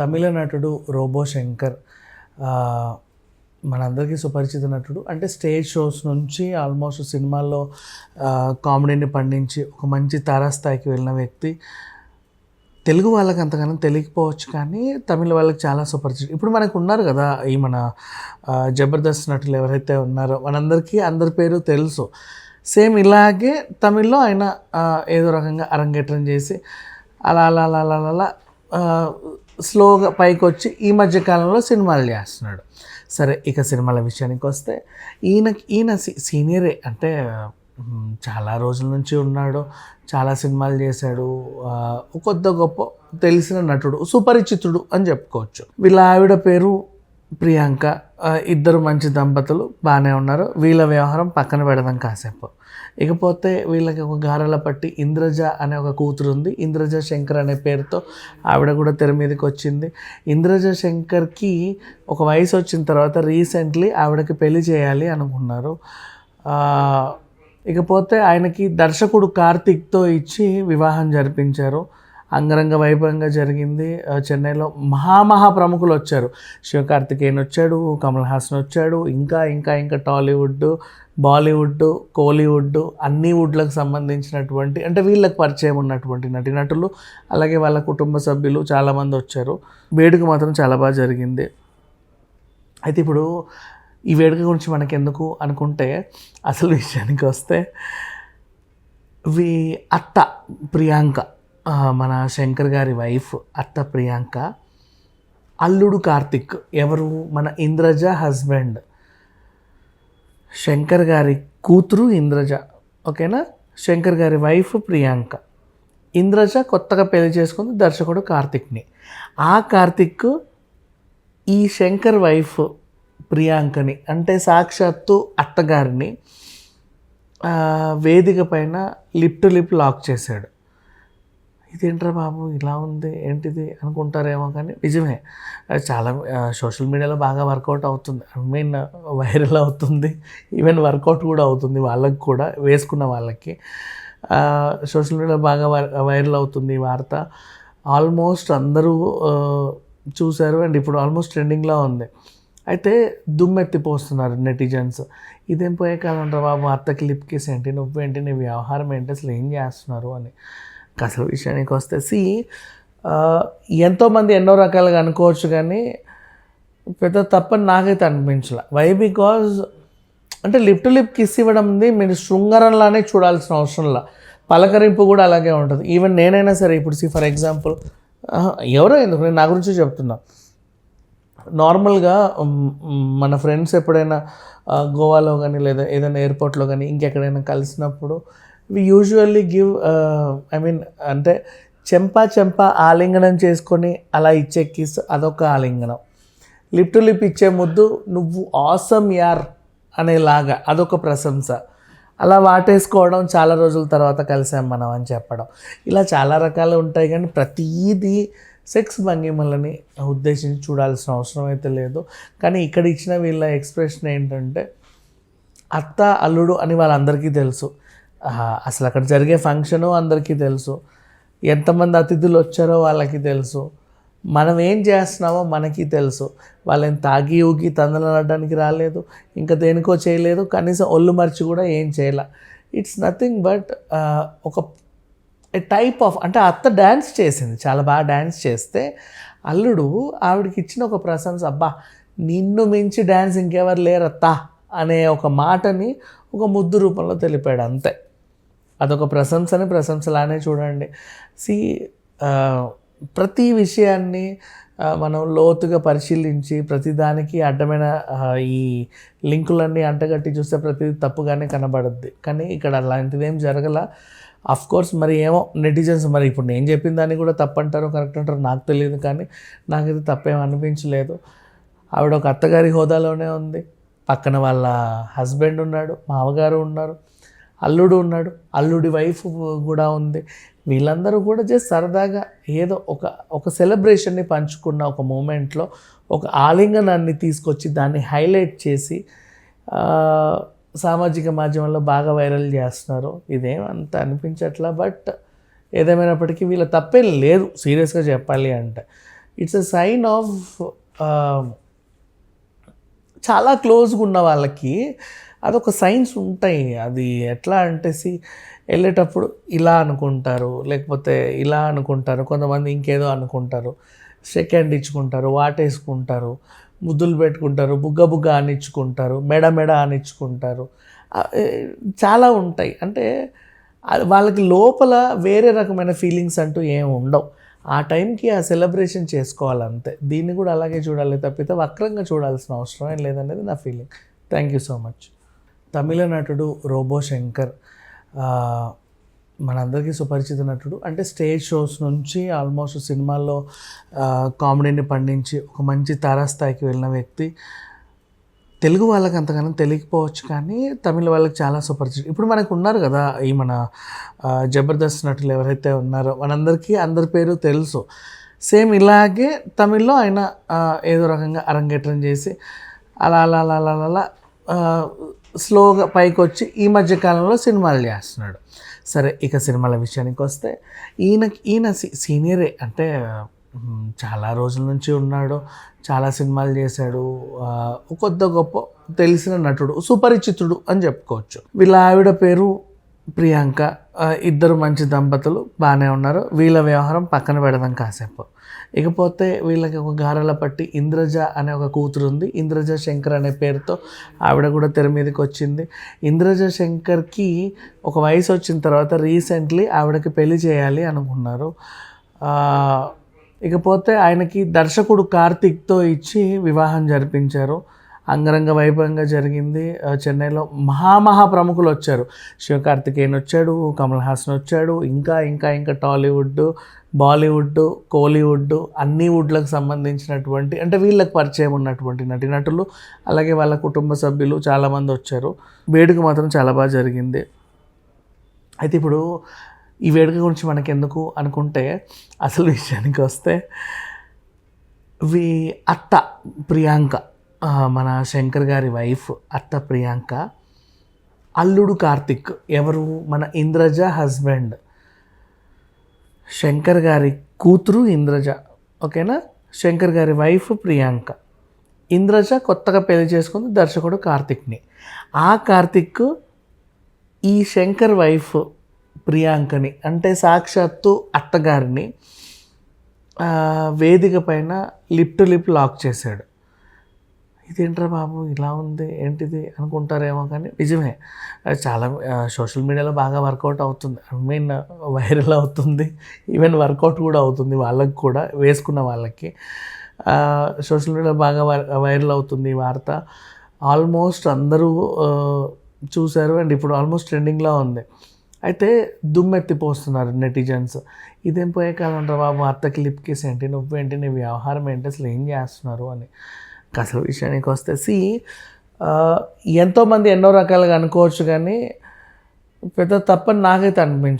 తమిళ నటుడు రోబో శంకర్ మనందరికీ సుపరిచిత నటుడు. అంటే స్టేజ్ షోస్ నుంచి ఆల్మోస్ట్ సినిమాల్లో కామెడీని పండించి ఒక మంచి తారాస్థాయికి వెళ్ళిన వ్యక్తి. తెలుగు వాళ్ళకి అంతగానో తెలియకపోవచ్చు కానీ తమిళ వాళ్ళకి చాలా సుపరిచితం ఇప్పుడు మనకు ఉన్నారు కదా ఈ మన జబర్దస్త్ నటులు ఎవరైతే ఉన్నారో మనందరికీ అందరి పేరు తెలుసు. సేమ్ ఇలాగే తమిళ్ళో ఆయన ఏదో రకంగా అరంగేట్రం చేసి అలా అలా అలా అలా అలా స్లోగా పైకి వచ్చి ఈ మధ్య కాలంలో సినిమాలు చేస్తున్నాడు. సరే ఇక సినిమాల విషయానికి వస్తే ఈయన ఈయన సీనియరే అంటే చాలా రోజుల నుంచి ఉన్నాడు. చాలా సినిమాలు చేశాడు. ఆ, కొద్ద గొప్ప తెలిసిన నటుడు సుపరిచితుడు అని చెప్పుకోవచ్చు. వీళ్ళ ఆవిడ పేరు ప్రియాంక. ఇద్దరు మంచి దంపతులు బాగానే ఉన్నారు. వీళ్ళ వ్యవహారం పక్కన పెడదాం కాసేపు. ఇకపోతే వీళ్ళకి ఒక గారెల పట్టి ఇంద్రజ అనే ఒక కూతురు ఉంది ఇంద్రజ శంకర్ అనే పేరుతో ఆవిడ కూడా తెర మీదకి వచ్చింది. ఇంద్రజ శంకర్కి ఒక వయసు వచ్చిన తర్వాత రీసెంట్లీ ఆవిడకి పెళ్ళి చేయాలి అనుకున్నారు. ఇకపోతే ఆయనకి దర్శకుడు కార్తిక్తో ఇచ్చి వివాహం జరిపించారు. అంగరంగ వైభవంగా జరిగింది. చెన్నైలో మహామహా ప్రముఖులు వచ్చారు. శివకార్తికేయన్ వచ్చాడు కమల్ హాసన్ వచ్చాడు ఇంకా ఇంకా ఇంకా టాలీవుడ్ బాలీవుడ్ కోలీవుడ్ అన్ని వుడ్లకు సంబంధించినటువంటి అంటే వీళ్ళకి పరిచయం ఉన్నటువంటి నటీనటులు అలాగే వాళ్ళ కుటుంబ సభ్యులు చాలామంది వచ్చారు. వేడుక మాత్రం చాలా బాగా జరిగింది. అయితే ఇప్పుడు ఈ వేడుక గురించి మనకెందుకు అనుకుంటే అసలు విషయానికి వస్తే వి అత్త ప్రియాంక మన శంకర్ గారి వైఫ్ అత్త ప్రియాంక అల్లుడు కార్తిక్ ఎవరు? మన ఇంద్రజ హస్బెండ్. శంకర్ గారి కూతురు ఇంద్రజ. ఓకేనా? శంకర్ గారి వైఫ్ ప్రియాంక. ఇంద్రజ కొత్తగా పెళ్ళి చేసుకుంది దర్శకుడు కార్తిక్ని. ఆ కార్తిక్ ఈ శంకర్ వైఫ్ ప్రియాంకని అంటే సాక్షాత్తు అత్తగారిని వేదిక పైన లిప్ టు లిప్ లాక్ చేశాడు. ఇదేంట్రా బాబు? ఇలా ఉంది. ఏంటిది? అనుకుంటారేమో కానీ నిజమే. చాలా సోషల్ మీడియాలో బాగా వర్కౌట్ అవుతుంది. ఐ మీన్ వైరల్ అవుతుంది. ఈవెన్ వర్కౌట్ కూడా అవుతుంది వాళ్ళకి కూడా వేసుకున్న వాళ్ళకి. సోషల్ మీడియాలో బాగా వైరల్ అవుతుంది ఈ వార్త. ఆల్మోస్ట్ అందరూ చూశారు అండ్ ఇప్పుడు ఆల్మోస్ట్ ట్రెండింగ్లో ఉంది. అయితే దుమ్మెత్తిపోస్తున్నారు నెటిజన్స్. ఇదేం పోయే కాలం బాబు? అత్తకి లిప్ కేస్ ఏంటి? నువ్వేంటి? నీ వ్యవహారం ఏంటి? అసలు ఏం చేస్తున్నారు అని. కథల విషయానికి వస్తే సి ఎంతోమంది ఎన్నో రకాలుగా అనుకోవచ్చు కానీ పెద్ద తప్పని నాకైతే అనిపించలే. వై బికాజ్ అంటే లిప్ టు లిప్ కిస్ ఇవ్వడం ఉంది మీరు శృంగారంలానే చూడాల్సిన అవసరంలా పలకరింపు కూడా అలాగే ఉంటుంది. ఈవెన్ నేనైనా సరే ఇప్పుడు సి ఫర్ ఎగ్జాంపుల్ ఎవరో ఎందుకు? నేను నా గురించి చెప్తున్నా. నార్మల్గా మన ఫ్రెండ్స్ ఎప్పుడైనా గోవాలో కానీ లేదా ఏదైనా ఎయిర్పోర్ట్లో కానీ ఇంకెక్కడైనా కలిసినప్పుడు we usually give I mean అంటే చెంప చెంప ఆలింగనం చేసుకొని అలా ఇచ్చే కిస్ అదొక ఆలింగనం. లిప్ టు లిప్ ఇచ్చే ముద్దు నువ్వు ఆసమ్ యార్ అనేలాగా అదొక ప్రశంస. అలా వాటేసుకోవడం చాలా రోజుల తర్వాత కలిసాం మనం అని చెప్పడం. ఇలా చాలా రకాలు ఉంటాయి కానీ ప్రతీది సెక్స్ భంగిమలని ఉద్దేశించి చూడాల్సిన అవసరం అయితే లేదు. కానీ ఇక్కడ ఇచ్చిన వీళ్ళ ఎక్స్ప్రెషన్ ఏంటంటే అత్త అల్లుడు అని వాళ్ళందరికీ తెలుసు. అసలు అక్కడ జరిగే ఫంక్షను అందరికీ తెలుసు. ఎంతమంది అతిథులు వచ్చారో వాళ్ళకి తెలుసు. మనం ఏం చేస్తున్నామో మనకి తెలుసు. వాళ్ళని తాగి ఊగి తందనడానికి రాలేదు ఇంకా దేనికో చేయలేదు కనీసం ఒళ్ళు మర్చి కూడా ఏం చేయాల. ఇట్స్ నథింగ్ బట్ ఒక టైప్ ఆఫ్ అంటే అత్త డ్యాన్స్ చేసింది చాలా బాగా డ్యాన్స్ చేస్తే అల్లుడు ఆవిడకి ఇచ్చిన ఒక ప్రశంస అబ్బా నిన్ను మించి డ్యాన్స్ ఇంకెవరు లేరత్తా? అనే ఒక మాటని ఒక ముద్దు రూపంలో తెలిపాడు అంతే. అదొక ప్రశంసని ప్రశంసలానే చూడండి. సి ప్రతి విషయాన్ని మనం లోతుగా పరిశీలించి ప్రతిదానికి అడ్డమైన ఈ లింకులన్నీ అంటగట్టి చూస్తే ప్రతిదీ తప్పుగానే కనబడుద్ది. కానీ ఇక్కడ అలాంటిదేం జరగల. అఫ్ కోర్స్ మరి ఏమో నెటిజన్స్ మరి ఇప్పుడు నేను చెప్పిన దాన్ని కూడా తప్పంటారో కరెక్ట్ అంటారో నాకు తెలియదు కానీ నాకైతే తప్పేం అనిపించలేదు. ఆవిడ ఒక అత్తగారి హోదాలోనే ఉంది. పక్కన వాళ్ళ హస్బెండ్ ఉన్నాడు మామగారు ఉన్నారు. అల్లుడు ఉన్నాడు అల్లుడి వైఫ్ కూడా ఉంది. వీళ్ళందరూ కూడా జస్ట్ సరదాగా ఏదో ఒక ఒక సెలబ్రేషన్ని పంచుకున్న ఒక మూమెంట్లో ఒక ఆలింగనాన్ని తీసుకొచ్చి దాన్ని హైలైట్ చేసి సామాజిక మాధ్యమంలో బాగా వైరల్ చేస్తున్నారు. ఇదేం అంత అనిపించట్లా బట్ ఏదేమైనప్పటికీ వీళ్ళ తప్పేం లేదు సీరియస్గా చెప్పాలి అంటే. ఇట్స్ ఎ సైన్ ఆఫ్ చాలా క్లోజ్గా ఉన్న వాళ్ళకి అదొక సైన్స్ ఉంటాయి. అది ఎట్లా అంటే సి వెళ్ళేటప్పుడు ఇలా అనుకుంటారు లేకపోతే ఇలా అనుకుంటారు కొంతమంది ఇంకేదో అనుకుంటారు. సెకండ్ ఇచ్చుకుంటారు వాటేసుకుంటారు ముద్దులు పెట్టుకుంటారు బుగ్గ బుగ్గ అనిచ్చుకుంటారు మెడ మెడ అనిచ్చుకుంటారు. చాలా ఉంటాయి. అంటే వాళ్ళకి లోపల వేరే రకమైన ఫీలింగ్స్ అంటూ ఏం ఉండవు. ఆ టైంకి ఆ సెలబ్రేషన్ చేసుకోవాలంతే. దీన్ని కూడా అలాగే చూడాలి తప్పితే వక్రంగా చూడాల్సిన అవసరం ఏం లేదనేది నా feeling. Thank you so much. తమిళ నటుడు రోబో శంకర్ మనందరికీ సుపరిచిత నటుడు. అంటే స్టేజ్ షోస్ నుంచి ఆల్మోస్ట్ సినిమాల్లో కామెడీని పండించి ఒక మంచి తారాస్థాయికి వెళ్ళిన వ్యక్తి. తెలుగు వాళ్ళకి అంతగానో తెలియకపోవచ్చు కానీ తమిళ వాళ్ళకి చాలా సుపరిచితం ఇప్పుడు మనకు ఉన్నారు కదా ఈ మన జబర్దస్త్ నటులు ఎవరైతే ఉన్నారో మనందరికీ అందరి పేరు తెలుసు. సేమ్ ఇలాగే తమిళ్ళో ఆయన ఏదో రకంగా అరంగేట్రం చేసి అలా అలా అలా అలా అలా స్లోగా పైకి వచ్చి ఈ మధ్య కాలంలో సినిమాలు చేస్తున్నాడు. సరే ఇక సినిమాల విషయానికి వస్తే ఈయన ఈయన సీనియరే అంటే చాలా రోజుల నుంచి ఉన్నాడు. చాలా సినిమాలు చేశాడు. ఆ, కొద్ది గొప్ప తెలిసిన నటుడు సుపరిచితుడు అని చెప్పుకోవచ్చు. వీళ్ళ ఆవిడ పేరు ప్రియాంక. ఇద్దరు మంచి దంపతులు బాగానే ఉన్నారు. వీళ్ళ వ్యవహారం పక్కన పెడదాం కాసేపు. ఇకపోతే వీళ్ళకి ఒక గారెల పట్టి ఇంద్రజ అనే ఒక కూతురు ఉంది. ఇంద్రజ శంకర్ అనే పేరుతో ఆవిడ కూడా తెర మీదకి వచ్చింది. ఇంద్రజ శంకర్కి ఒక వయసు వచ్చిన తర్వాత రీసెంట్లీ ఆవిడకి పెళ్ళి చేయాలి అనుకున్నారు. ఇకపోతే ఆయనకి దర్శకుడు కార్తిక్తో ఇచ్చి వివాహం జరిపించారు. అంగరంగ వైభవంగా జరిగింది. చెన్నైలో మహామహా ప్రముఖులు వచ్చారు శివకార్తికేయన్ వచ్చాడు కమల్ హాసన్ వచ్చాడు ఇంకా ఇంకా ఇంకా టాలీవుడ్ బాలీవుడ్ కోలీవుడ్ అన్ని వుడ్లకు సంబంధించినటువంటి అంటే వీళ్ళకి పరిచయం ఉన్నటువంటి నటీనటులు అలాగే వాళ్ళ కుటుంబ సభ్యులు చాలామంది వచ్చారు వేడుక మాత్రం చాలా బాగా జరిగింది. అయితే ఇప్పుడు ఈ వేడుక గురించి మనకి ఎందుకు అనుకుంటే అసలు విషయానికి వస్తే వి అత్త ప్రియాంక మన శంకర్ గారి వైఫ్ అత్త ప్రియాంక అల్లుడు కార్తిక్ ఎవరు? మన ఇంద్రజ హస్బెండ్. శంకర్ గారి కూతురు ఇంద్రజ ఓకేనా? శంకర్ గారి వైఫ్ ప్రియాంక. ఇంద్రజ కొత్తగా పెళ్ళి చేసుకుంది దర్శకుడు కార్తిక్ని. ఆ కార్తిక్ ఈ శంకర్ వైఫ్ ప్రియాంకని అంటే సాక్షాత్తు అత్తగారిని వేదిక పైన లిప్ టు లిప్ లాక్ చేశాడు. ఇదేంట్రా బాబు ఇలా ఉంది ఏంటిది అనుకుంటారేమో కానీ నిజమే. అది చాలా సోషల్ మీడియాలో బాగా వర్కౌట్ అవుతుంది. ఐ మీన్ వైరల్ అవుతుంది. ఈవెన్ వర్కౌట్ కూడా అవుతుంది వాళ్ళకి కూడా వేసుకున్న వాళ్ళకి. సోషల్ మీడియాలో బాగా వైరల్ అవుతుంది ఈ వార్త. ఆల్మోస్ట్ అందరూ చూశారు అండ్ ఇప్పుడు ఆల్మోస్ట్ ట్రెండింగ్లో ఉంది. అయితే దుమ్మెత్తిపోస్తున్నారు నెటిజన్స్. ఇదేం పోయే కాదంటారు బాబు అత్తకి లిప్ కేసు ఏంటి నువ్వేంటి నీ వ్యవహారం ఏంటి అసలు ఏం చేస్తున్నారు అని. అసలు విషయానికి వస్తే సి ఎంతోమంది ఎన్నో రకాలుగా అనుకోవచ్చు కానీ పెద్ద తప్పని నాకైతే అనిపించలేదు